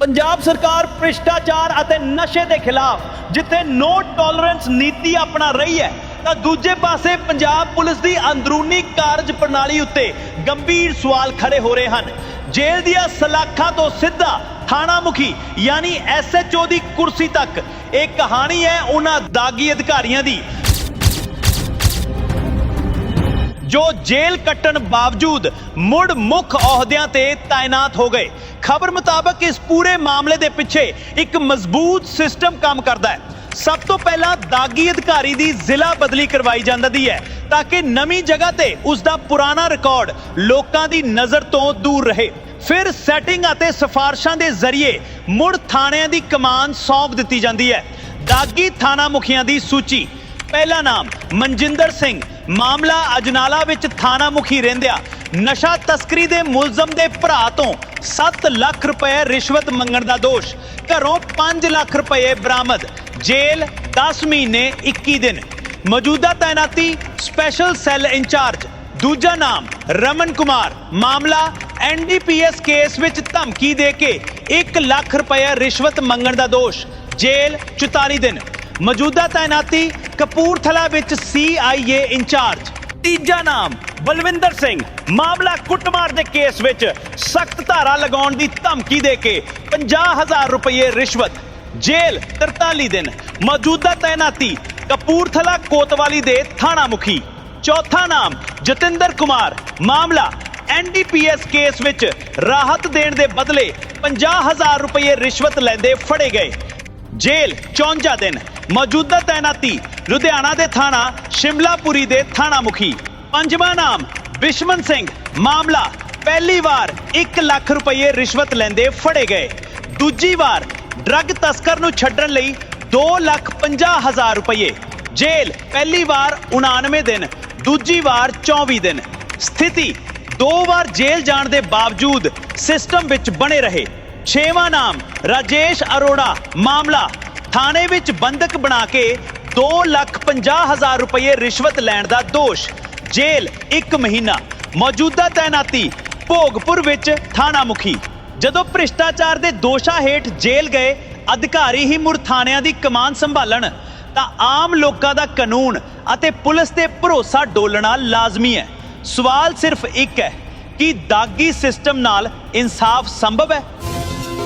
ਪੰਜਾਬ ਸਰਕਾਰ ਭ੍ਰਿਸ਼ਟਾਚਾਰ ਅਤੇ ਨਸ਼ੇ ਦੇ ਖਿਲਾਫ ਜਿੱਥੇ ਨੋ ਟੋਲਰੈਂਸ ਨੀਤੀ ਆਪਣਾ ਰਹੀ ਹੈ, ਤਾਂ ਦੂਜੇ ਪਾਸੇ ਪੰਜਾਬ ਪੁਲਿਸ ਦੀ ਅੰਦਰੂਨੀ ਕਾਰਜ ਪ੍ਰਣਾਲੀ ਉੱਤੇ ਗੰਭੀਰ ਸਵਾਲ ਖੜੇ ਹੋ ਰਹੇ ਹਨ। ਜੇਲ੍ਹ ਦੀਆਂ ਸਲਾਖਾਂ ਤੋਂ ਸਿੱਧਾ ਥਾਣਾ ਮੁਖੀ ਯਾਨੀ ਐਸਐਚਓ ਦੀ ਕੁਰਸੀ ਤੱਕ, ਇਹ ਕਹਾਣੀ ਹੈ ਉਹਨਾਂ ਦਾਗੀ ਅਧਿਕਾਰੀਆਂ ਦੀ। ਜੋ ਜੇਲ੍ਹ ਕੱਟਣ ਬਾਵਜੂਦ ਮੁੜ ਮੁੱਖ ਅਹੁਦਿਆਂ ਤੇ ਤਾਇਨਾਤ ਹੋ ਗਏ। ਖਬਰ ਮੁਤਾਬਕ ਇਸ ਪੂਰੇ ਮਾਮਲੇ ਦੇ ਪਿੱਛੇ ਇੱਕ ਮਜ਼ਬੂਤ ਸਿਸਟਮ ਕੰਮ ਕਰਦਾ ਹੈ। ਸਭ ਤੋਂ ਪਹਿਲਾਂ ਦਾਗੀ ਅਧਿਕਾਰੀ ਦੀ ਜ਼ਿਲ੍ਹਾ ਬਦਲੀ ਕਰਵਾਈ ਜਾਂਦੀ ਹੈ ਤਾਂ ਕਿ ਨਵੀਂ ਜਗ੍ਹਾ ਤੇ ਉਸ ਦਾ ਪੁਰਾਣਾ ਰਿਕਾਰਡ ਲੋਕਾਂ ਦੀ ਨਜ਼ਰ ਤੋਂ ਦੂਰ ਰਹੇ। ਫਿਰ ਸੈਟਿੰਗ ਅਤੇ ਸਿਫਾਰਸ਼ਾਂ ਦੇ ਜ਼ਰੀਏ ਮੁੜ ਥਾਣਿਆਂ ਦੀ ਕਮਾਨ ਸੌਂਪ ਦਿੱਤੀ ਜਾਂਦੀ ਹੈ। ਦਾਗੀ ਥਾਣਾ ਮੁਖੀਆਂ ਦੀ ਸੂਚੀ। ਪਹਿਲਾ ਨਾਮ ਮਨਜਿੰਦਰ ਸਿੰਘ ਮਾਮਲਾ ਅਜਨਾਲਾ ਵਿੱਚ ਥਾਣਾ ਮੁਖੀ ਰਹਿੰਦਿਆਂ ਨਸ਼ਾ ਤਸਕਰੀ ਦੇ ਮੁਲਜ਼ਮ ਦੇ ਭਰਾ ਤੋਂ 7 ਲੱਖ ਰੁਪਏ ਰਿਸ਼ਵਤ ਮੰਗਣ ਦਾ ਦੋਸ਼। ਘਰੋਂ 5 ਲੱਖ ਰੁਪਏ ਬਰਾਮਦ, ਜੇਲ੍ਹ 10 ਮਹੀਨੇ 21 ਦਿਨ। ਮੌਜੂਦਾ ਤਾਇਨਾਤੀ ਸਪੈਸ਼ਲ ਸੈੱਲ ਇੰਚਾਰਜ, ਦੂਜਾ ਨਾਮ ਰਮਨ ਕੁਮਾਰ। ਮਾਮਲਾ ਐਨਡੀਪੀਐਸ ਕੇਸ ਵਿੱਚ ਧਮਕੀ ਦੇ ਕੇ 1 ਲੱਖ ਰੁਪਏ ਰਿਸ਼ਵਤ ਮੰਗਣ ਦਾ ਦੋਸ਼, ਜੇਲ੍ਹ 44 ਦਿਨ। ਮੌਜੂਦਾ ਤਾਇਨਾਤੀ ਕਪੂਰਥਲਾ ਵਿੱਚ ਸੀਆਈਏ ਇੰਚਾਰਜ। ਤੀਜਾ ਨਾਮ ਬਲਵਿੰਦਰ ਸਿੰਘ। ਮਾਮਲਾ ਕੁੱਟਮਾਰ ਦੇ ਕੇਸ ਵਿੱਚ ਸਖਤ ਧਾਰਾ ਲਗਾਉਣ ਦੀ ਧਮਕੀ ਦੇ ਕੇ 50000 ਰੁਪਏ ਰਿਸ਼ਵਤ, ਜੇਲ੍ਹ 43 ਦਿਨ। ਮੌਜੂਦਾ ਤਾਇਨਾਤੀ ਕਪੂਰਥਲਾ ਕੋਤਵਾਲੀ ਦੇ ਥਾਣਾ ਮੁਖੀ ਚੌਥਾ ਨਾਮ ਜਤਿੰਦਰ ਕੁਮਾਰ। ਮਾਮਲਾ ਐਨਡੀਪੀਐਸ ਕੇਸ ਵਿੱਚ ਰਾਹਤ ਦੇਣ ਦੇ ਬਦਲੇ 50000 ਰੁਪਏ ਰਿਸ਼ਵਤ ਲੈਂਦੇ ਫੜੇ ਗਏ। ਜੇਲ੍ਹ 54 ਦਿਨ। ਮੌਜੂਦਾ ਤਾਇਨਾਤੀ ਲੁਧਿਆਣਾ ਦੇ ਥਾਣਾ, ਸ਼ਿਮਲਾਪੁਰੀ ਦੇ ਥਾਣਾ ਮੁਖੀ ਪੰਜਵਾਂ ਨਾਮ, ਬਿਸ਼ਮਨ ਸਿੰਘ। ਮਾਮਲਾ, ਪਹਿਲੀ ਵਾਰ 1 ਲੱਖ ਰੁਪਏ ਰਿਸ਼ਵਤ ਲੈਂਦੇ ਫੜੇ ਗਏ। ਦੂਜੀ ਵਾਰ ਡਰੱਗ ਤਸਕਰ ਨੂੰ ਛੱਡਣ ਲਈ 2 ਲੱਖ 50 ਹਜ਼ਾਰ ਰੁਪਏ। ਜੇਲ੍ਹ, ਪਹਿਲੀ ਵਾਰ 99 ਦਿਨ, ਦੂਜੀ ਵਾਰ 24 ਦਿਨ। ਸਥਿਤੀ, ਦੋ ਵਾਰ ਜੇਲ੍ਹ ਜਾਣ ਦੇ ਬਾਵਜੂਦ ਸਿਸਟਮ ਵਿੱਚ ਬਣੇ ਰਹੇ। ਛੇਵਾਂ ਨਾਮ ਰਾਜੇਸ਼ ਅਰੋੜਾ। ਮਾਮਲਾ, ਥਾਣੇ ਵਿੱਚ ਬੰਦਕ ਬਣਾ ਕੇ 2 ਲੱਖ 50 ਹਜ਼ਾਰ ਰੁਪਏ ਰਿਸ਼ਵਤ ਲੈਣ ਦਾ ਦੋਸ਼। ਜੇਲ੍ਹ 1 ਮਹੀਨਾ। ਮੌਜੂਦਾ ਤਾਇਨਾਤੀ ਭੋਗਪੁਰ ਵਿੱਚ ਥਾਣਾ ਮੁਖੀ ਜਦੋਂ ਭ੍ਰਿਸ਼ਟਾਚਾਰ ਦੇ ਦੋਸ਼ਾਂ ਹੇਠ ਜੇਲ੍ਹ ਗਏ, ਅਧਿਕਾਰੀ ਹੀ ਮੁੜ ਥਾਣਿਆਂ ਦੀ ਕਮਾਨ ਸੰਭਾਲਣ, ਤਾਂ ਆਮ ਲੋਕਾਂ ਦਾ ਕਾਨੂੰਨ ਅਤੇ ਪੁਲਿਸ ਤੇ ਭਰੋਸਾ ਡੋਲਣਾ ਲਾਜ਼ਮੀ ਹੈ। ਸਵਾਲ ਸਿਰਫ ਇੱਕ ਹੈ ਕਿ ਦਾਗੀ ਸਿਸਟਮ ਨਾਲ ਇਨਸਾਫ ਸੰਭਵ ਹੈ?